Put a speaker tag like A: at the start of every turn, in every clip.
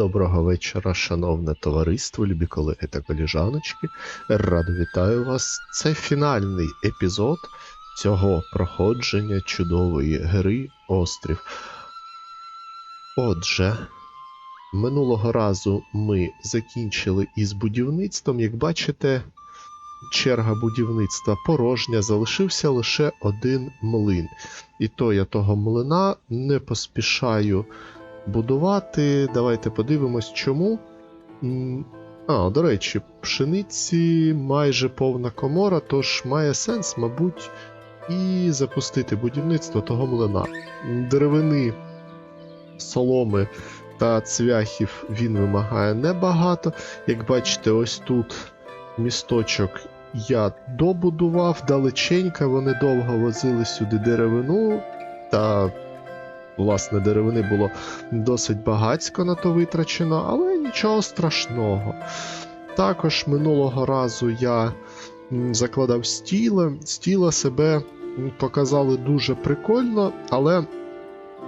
A: Доброго вечора, шановне товариство, любі колеги та коліжаночки. Радо вітаю вас. Це фінальний епізод цього проходження чудової гри Острів. Отже, минулого разу ми закінчили із будівництвом. Як бачите, черга будівництва порожня, залишився лише один млин. І то я того млина не поспішаю будувати. Давайте подивимось, чому. А, до речі, пшениці майже повна комора, тож має сенс, мабуть, і запустити будівництво того млина. Деревини, соломи та цвяхів він вимагає небагато. Як бачите, ось тут місточок я добудував далеченько, вони довго возили сюди деревину та власне, деревини було досить багацько на то витрачено, але нічого страшного. Також минулого разу я закладав стіли. Стіла себе показали дуже прикольно, але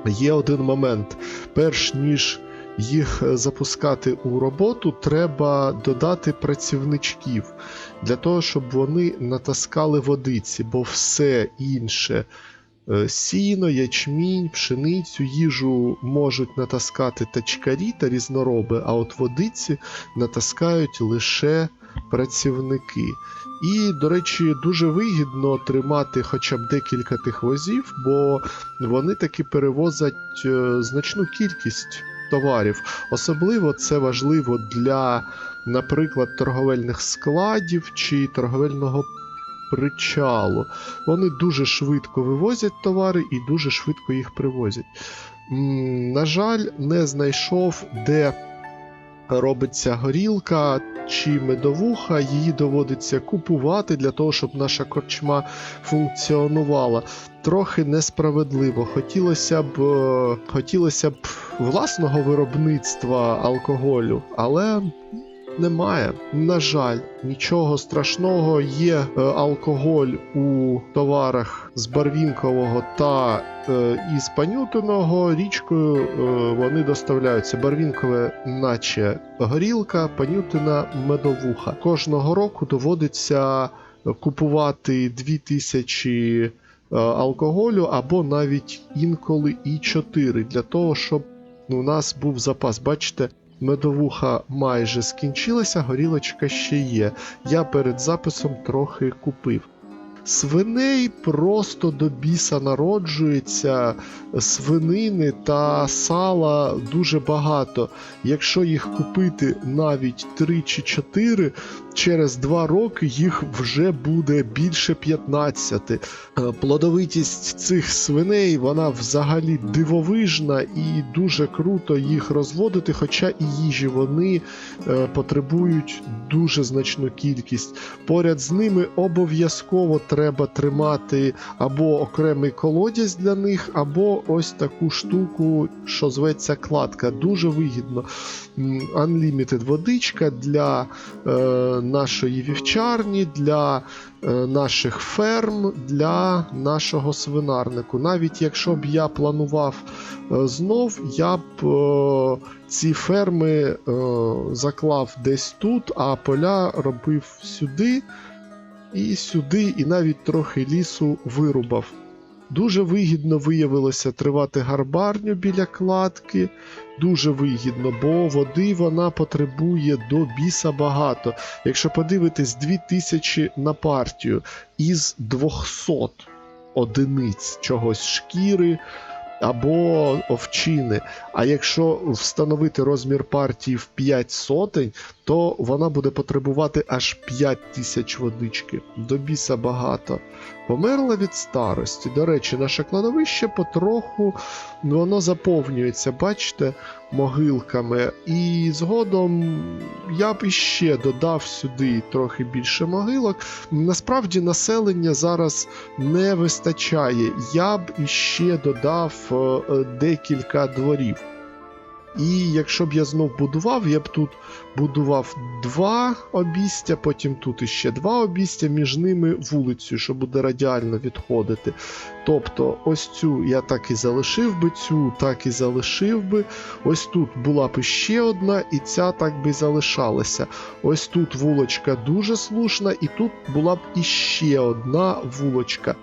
A: є один момент. Перш ніж їх запускати у роботу, треба додати працівничків для того, щоб вони натаскали водиці, бо все інше Сіно, ячмінь, пшеницю, їжу можуть натаскати тачкарі та різнороби, а от водиці натаскають лише працівники. І, до речі, дуже вигідно тримати хоча б декілька тих возів, бо вони таки перевозять е, значну кількість товарів. Особливо це важливо для, наприклад, торговельних складів чи торговельного причалу. Вони дуже швидко вивозять товари і дуже швидко їх привозять. На жаль, не знайшов, де робиться горілка чи медовуха, її доводиться купувати для того, щоб наша корчма функціонувала. Трохи несправедливо. Хотілося б, е, хотілося б власного виробництва алкоголю, але немає. На жаль, нічого страшного. Є е, алкоголь у товарах з барвінкового та е, із панютиного. Річкою е, вони доставляються. Барвінкове, наче горілка, панютина медовуха. Кожного року доводиться купувати 2000 е, алкоголю або навіть інколи і 4 для того, щоб у нас був запас. Бачите, медовуха майже скінчилася, горілочка ще є. Я перед записом трохи купив. Свиней просто до біса народжується, свинини та сала дуже багато. Якщо їх купити навіть 3 чи 4, через 2 роки їх вже буде більше 15. Е, Плодовитість цих свиней вона взагалі дивовижна і дуже круто їх розводити, хоча і їжі вони е, потребують дуже значну кількість. Поряд з ними обов'язково треба тримати або окремий колодязь для них, або ось таку штуку, що зветься кладка. Дуже вигідно. Unlimited водичка для е, нашої вівчарні, для е, наших ферм, для нашого свинарнику. Навіть якщо б я планував е, знов, я б е, ці ферми е, заклав десь тут, а поля робив сюди і сюди, і навіть трохи лісу вирубав. Дуже вигідно виявилося тривати гарбарню біля кладки. Дуже вигідно, бо води вона потребує до біса багато. Якщо подивитись 2000 на партію із 200 одиниць чогось шкіри або овчини. А якщо встановити розмір партії в 5 сотень, то вона буде потребувати аж 5 тисяч водички. До біса багато. Померла від старості. До речі, наше кладовище потроху ну, воно заповнюється, бачите, могилками. І згодом я б іще додав сюди трохи більше могилок. Насправді населення зараз не вистачає. Я б іще додав декілька дворів. І якщо б я знов будував, я б тут будував два обістя, потім тут іще два обістя, між ними вулицю, що буде радіально відходити. Тобто, ось цю я так і залишив би, цю так і залишив би. Ось тут була б ще одна, і ця так би залишалася. Ось тут вулочка дуже слушна, і тут була б іще одна вулочка.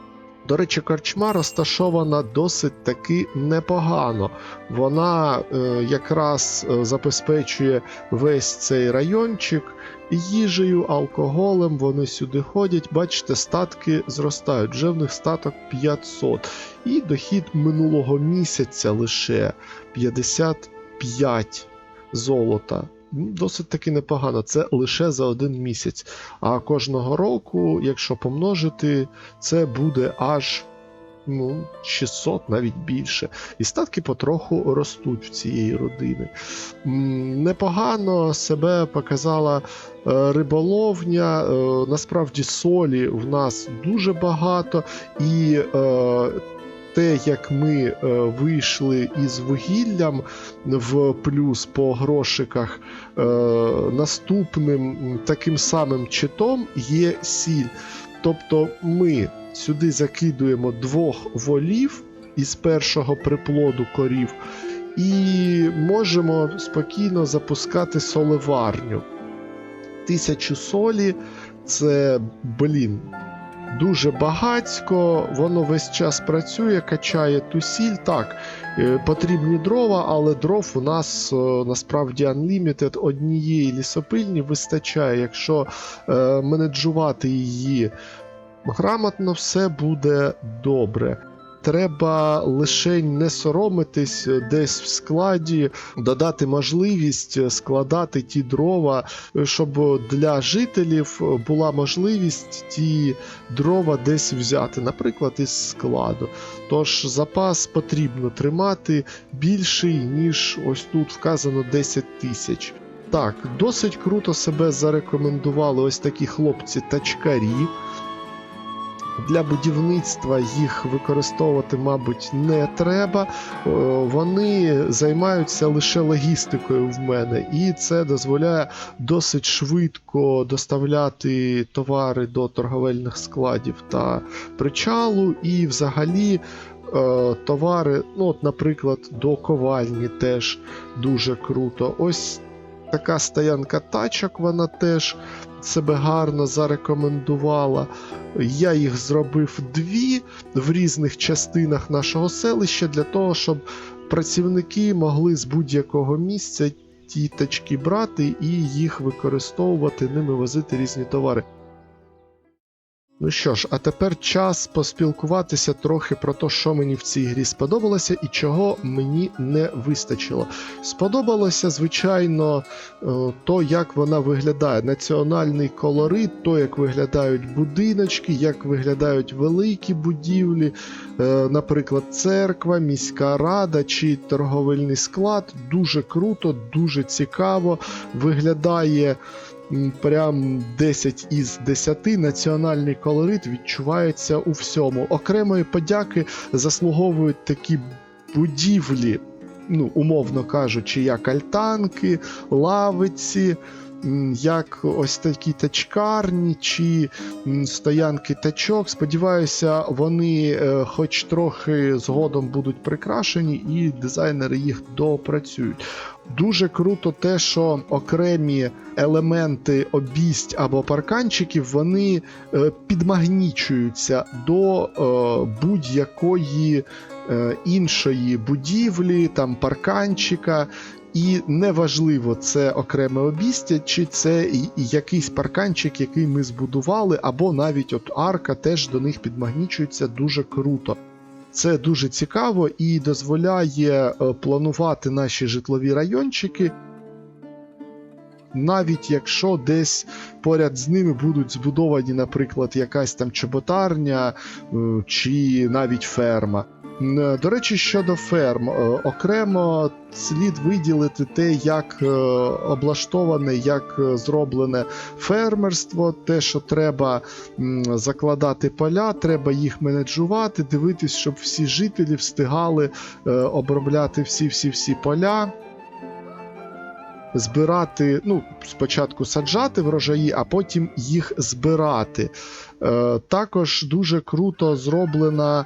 A: До речі, корчма розташована досить таки непогано. Вона е, якраз е, забезпечує весь цей райончик їжею, алкоголем. Вони сюди ходять. Бачите, статки зростають. Вже в них статок 500. І дохід минулого місяця лише 55 золота. Ну, Досить таки непогано. Це лише за один місяць. А кожного року, якщо помножити, це буде аж ну, 600, навіть більше. І статки потроху ростуть в цієї родини. Непогано себе показала е, риболовня. Е, Насправді солі в нас дуже багато, і е, те, як ми е, вийшли із вугіллям в плюс по грошиках, е, наступним таким самим читом є сіль. Тобто ми сюди закидуємо двох волів із першого приплоду корів і можемо спокійно запускати соливарню. Тисячу солі це, блін, дуже багацько, воно весь час працює, качає ту сіль. Так, е, потрібні дрова, але дров у нас е, насправді unlimited, однієї лісопильні вистачає. Якщо е, менеджувати її грамотно, все буде добре. Треба лише не соромитись десь в складі, додати можливість складати ті дрова, щоб для жителів була можливість ті дрова десь взяти, наприклад, із складу. Тож запас потрібно тримати більший, ніж ось тут вказано 10 тисяч. Так, досить круто себе зарекомендували ось такі хлопці-тачкарі. Для будівництва їх використовувати, мабуть, не треба. Е, Вони займаються лише логістикою в мене, і це дозволяє досить швидко доставляти товари до торговельних складів та причалу, і взагалі. е, Товари, ну, от, наприклад, до ковальні теж дуже круто. Ось така стоянка тачок, вона теж себе гарно зарекомендувала. Я їх зробив дві в різних частинах нашого селища для того, щоб працівники могли з будь-якого місця ті тачки брати і їх використовувати, ними возити різні товари. Ну що ж, а тепер час поспілкуватися трохи про те, що мені в цій грі сподобалося і чого мені не вистачило. Сподобалося, звичайно, е, то, як вона виглядає. Національний колорит, то, як виглядають будиночки, як виглядають великі будівлі, е, наприклад, церква, міська рада чи торговельний склад. Дуже круто, дуже цікаво. Виглядає прям 10 із 10. Національний колорит відчувається у всьому. Окремої подяки заслуговують такі будівлі, ну, умовно кажучи, як альтанки, лавиці. Як ось такі тачкарні чи стоянки тачок. Сподіваюся, вони е, хоч трохи згодом будуть прикрашені, і дизайнери їх допрацюють. Дуже круто те, що окремі елементи обість або парканчиків вони е, підмагнічуються до е, будь-якої іншої будівлі, там парканчика. І неважливо, це окреме обістя, чи це якийсь парканчик, який ми збудували, або навіть от арка теж до них підмагнічується дуже круто. Це дуже цікаво і дозволяє е, планувати наші житлові райончики, навіть якщо десь поряд з ними будуть збудовані, наприклад, якась там чоботарня е, чи навіть ферма. Е, До речі, щодо ферм, е, окремо слід виділити те, як е, облаштоване, як зроблене фермерство, те, що треба закладати поля, треба їх менеджувати, дивитись, щоб всі жителі встигали обробляти всі-всі-всі поля. збирати, ну, спочатку саджати врожаї, а потім їх збирати. Е, також дуже круто зроблена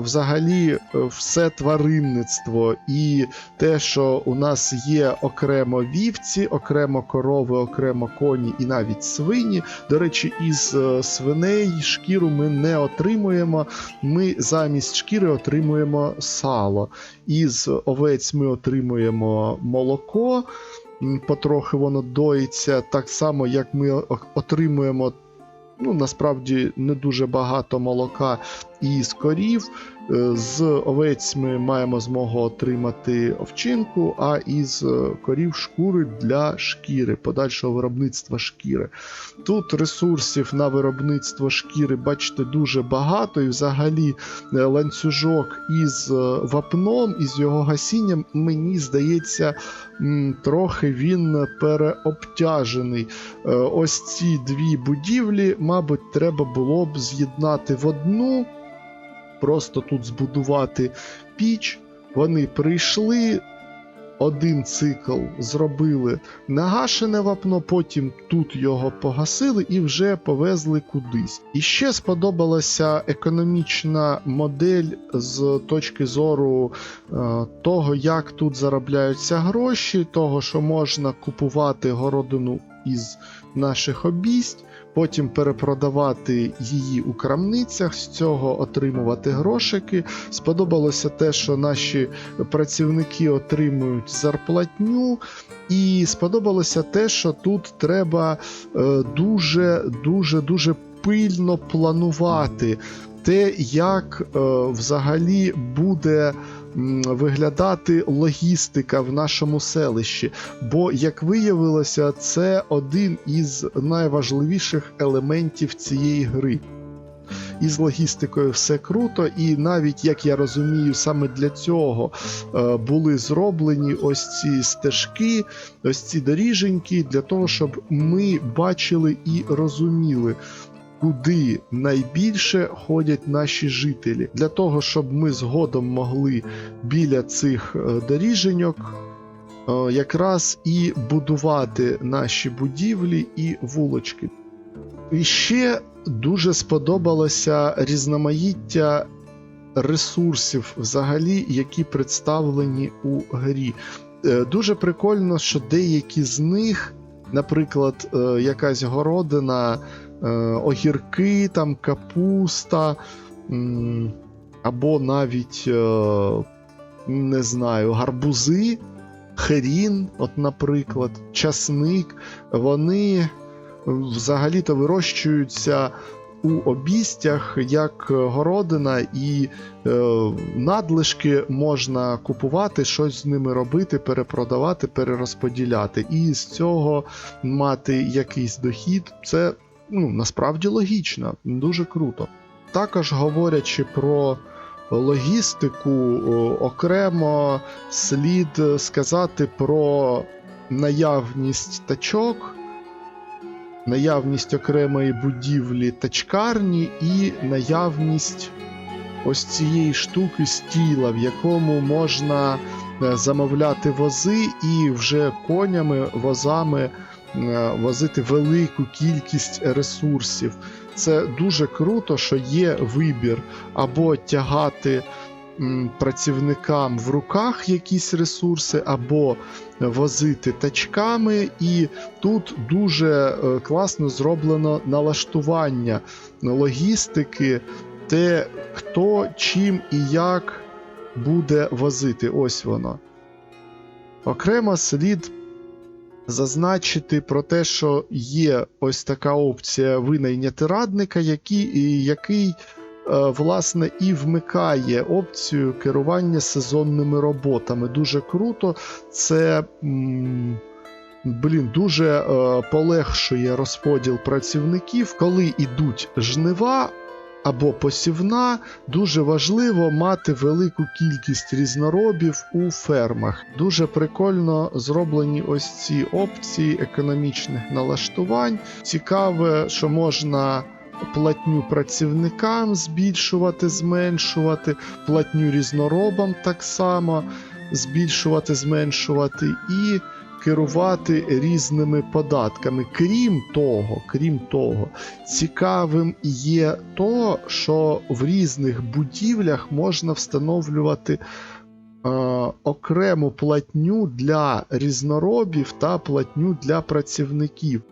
A: взагалі е, все тваринництво і те, що у нас є окремо вівці, окремо корови, окремо коні і навіть свині. До речі, із е, свиней шкіру ми не отримуємо. Ми замість шкіри отримуємо сало. Із овець ми отримуємо молоко. Потрохи воно доїться, так само, як ми отримуємо ну, насправді не дуже багато молока із корів. Е, З овець ми маємо змогу отримати овчинку, а із е, корів шкури для шкіри, подальшого виробництва шкіри. Тут ресурсів на виробництво шкіри, бачите, дуже багато, і взагалі е, ланцюжок із вапном, із його гасінням, мені здається, трохи він переобтяжений. Ось ці дві будівлі, мабуть, треба було б з'єднати в одну, просто тут збудувати піч. Вони прийшли, один цикл зробили нагашене вапно, потім тут його погасили і вже повезли кудись. І ще сподобалася економічна модель з точки зору е, того, як тут заробляються гроші, того, що можна купувати городину із наших обість, потім перепродавати її у крамницях, з цього отримувати грошики. Сподобалося те, що наші працівники отримують зарплатню. І сподобалося те, що тут треба е, дуже дуже дуже пильно планувати те, як е, взагалі буде виглядати логістика в нашому селищі. Бо, як виявилося, це один із найважливіших елементів цієї гри. Із логістикою все круто, і навіть як я розумію, саме для цього е, були зроблені ось ці стежки, ось ці доріженьки, для того, щоб ми бачили і розуміли, куди найбільше ходять наші жителі, для того, щоб ми згодом могли біля цих е, доріженьок е, якраз і будувати наші будівлі і вулочки. І ще дуже сподобалося різноманіття ресурсів, взагалі, які представлені у грі. Е, Дуже прикольно, що деякі з них, наприклад, якась городина, огірки, там, капуста, або навіть, е, не знаю, гарбузи, хрін, от, наприклад, часник, вони взагалі-то вирощуються у обістях як городина, і е, надлишки можна купувати, щось з ними робити, перепродавати, перерозподіляти. І з цього мати якийсь дохід, це ну, насправді логічно, дуже круто. Також говорячи про логістику, окремо слід сказати про наявність тачок наявність окремої будівлі тачкарні і наявність ось цієї штуки стіла, в якому можна е, замовляти вози і вже конями, возами возити велику кількість ресурсів. Це дуже круто, що є вибір або тягати працівникам в руках якісь ресурси, або возити тачками, і тут дуже е, класно зроблено налаштування логістики, те, хто чим і як буде возити. Ось воно. Окремо слід зазначити про те, що є ось така опція винайняти радника, який, який е, власне і вмикає опцію керування сезонними роботами. Дуже круто. Це. Блін, дуже е, полегшує розподіл працівників, коли йдуть жнива або посівна. Дуже важливо мати велику кількість різноробів у фермах. Дуже прикольно зроблені ось ці опції економічних налаштувань. Цікаве, що можна. Платню працівникам збільшувати, зменшувати, платню різноробам так само збільшувати, зменшувати. І керувати різними податками. Крім того, крім того, цікавим є то, що в різних будівлях можна встановлювати е, окрему платню для різноробів та платню для працівників.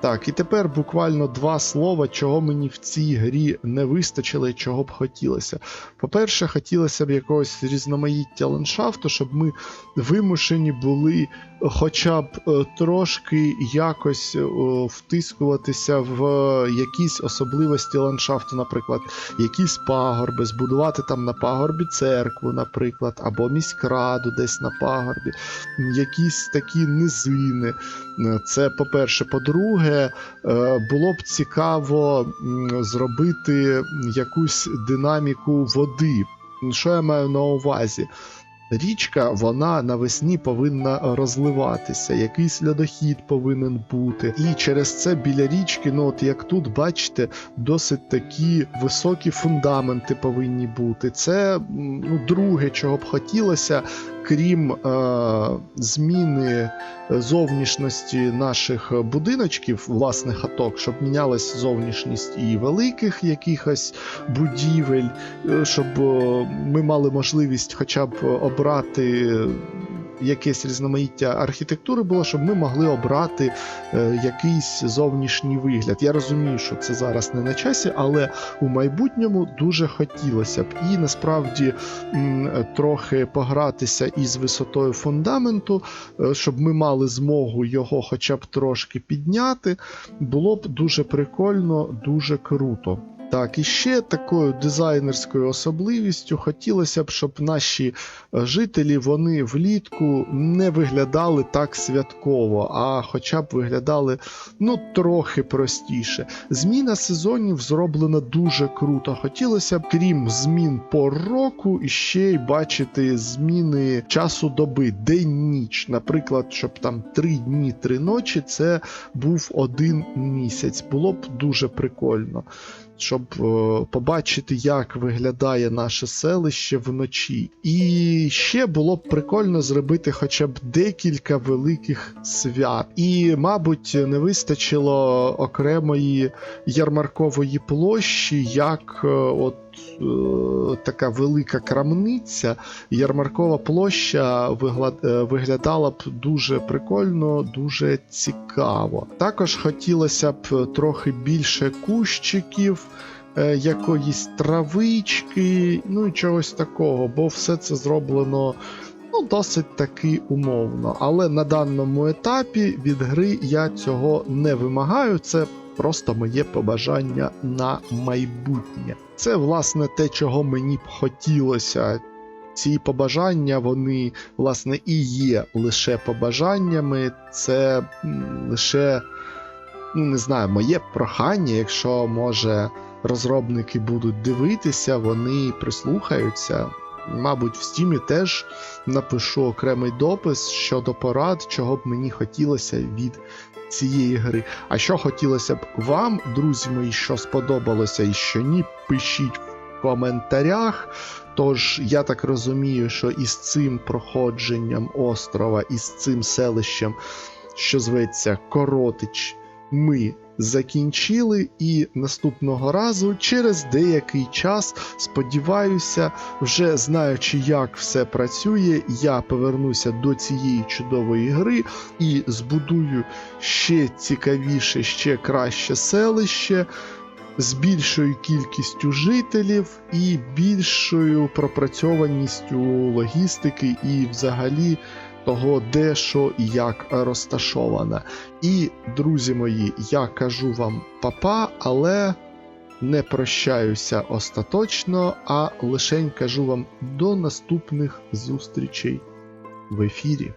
A: Так, і тепер буквально два слова, чого мені в цій грі не вистачило і чого б хотілося. По-перше, хотілося б якогось різноманіття ландшафту, щоб ми вимушені були хоча б е, трошки якось е, втискуватися в якісь особливості ландшафту, наприклад, якісь пагорби, збудувати там на пагорбі церкву, наприклад, або міськраду десь на пагорбі, якісь такі низини. Це по-перше. По-друге, е, було б цікаво зробити якусь динаміку води. Що я маю на увазі? Річка, вона навесні повинна розливатися, якийсь льодохід повинен бути. І через це біля річки, ну от як тут бачите, досить такі високі фундаменти повинні бути. Це ну, друге, чого б хотілося, крім е, зміни зовнішності наших будиночків, власних хаток, щоб мінялась зовнішність і великих якихось будівель, е, щоб е, ми мали можливість хоча б обрати якесь різноманіття архітектури було, щоб ми могли обрати е, якийсь зовнішній вигляд. Я розумію, що це зараз не на часі, але у майбутньому дуже хотілося б. І насправді трохи погратися із висотою фундаменту, е, щоб ми мали змогу його хоча б трошки підняти, було б дуже прикольно, дуже круто. Так, і ще такою дизайнерською особливістю хотілося б, щоб наші е, жителі вони влітку не виглядали так святково, а хоча б виглядали ну трохи простіше. Зміна сезонів зроблена дуже круто. Хотілося б, крім змін пор року, іще й бачити зміни часу доби, день-ніч. Наприклад, щоб там три дні, три ночі це був один місяць. Було б дуже прикольно щоб е, побачити, як виглядає наше селище вночі. І ще було б прикольно зробити хоча б декілька великих свят. І, мабуть, не вистачило окремої ярмаркової площі, як е, от. Е, Така велика крамниця, ярмаркова площа е, виглядала б дуже прикольно, дуже цікаво. Також хотілося б трохи більше кущиків, е, якоїсь травички, ну і чогось такого, бо все це зроблено ну, досить таки умовно. Але на даному етапі від гри я цього не вимагаю. Це просто моє побажання на майбутнє. Це, власне, те, чого мені б хотілося. Ці побажання, вони, власне, і є лише побажаннями, це лише, ну не знаю, моє прохання, якщо може розробники будуть дивитися, вони прислухаються. Мабуть, в стімі теж напишу окремий допис щодо порад, чого б мені хотілося від цієї гри. А що хотілося б вам, друзі мої, що сподобалося і що ні, пишіть в коментарях. Тож я так розумію, що із цим проходженням острова, із цим селищем, що зветься Коротич, ми закінчили. І наступного разу, через деякий час, сподіваюся, вже знаючи, як все працює, я повернуся до цієї чудової гри і збудую ще цікавіше, ще краще селище з більшою кількістю жителів і більшою пропрацьованістю логістики і взагалі того, де що і як розташоване. І, друзі мої, я кажу вам папа, але не прощаюся остаточно, а лишень кажу вам до наступних зустрічей в ефірі.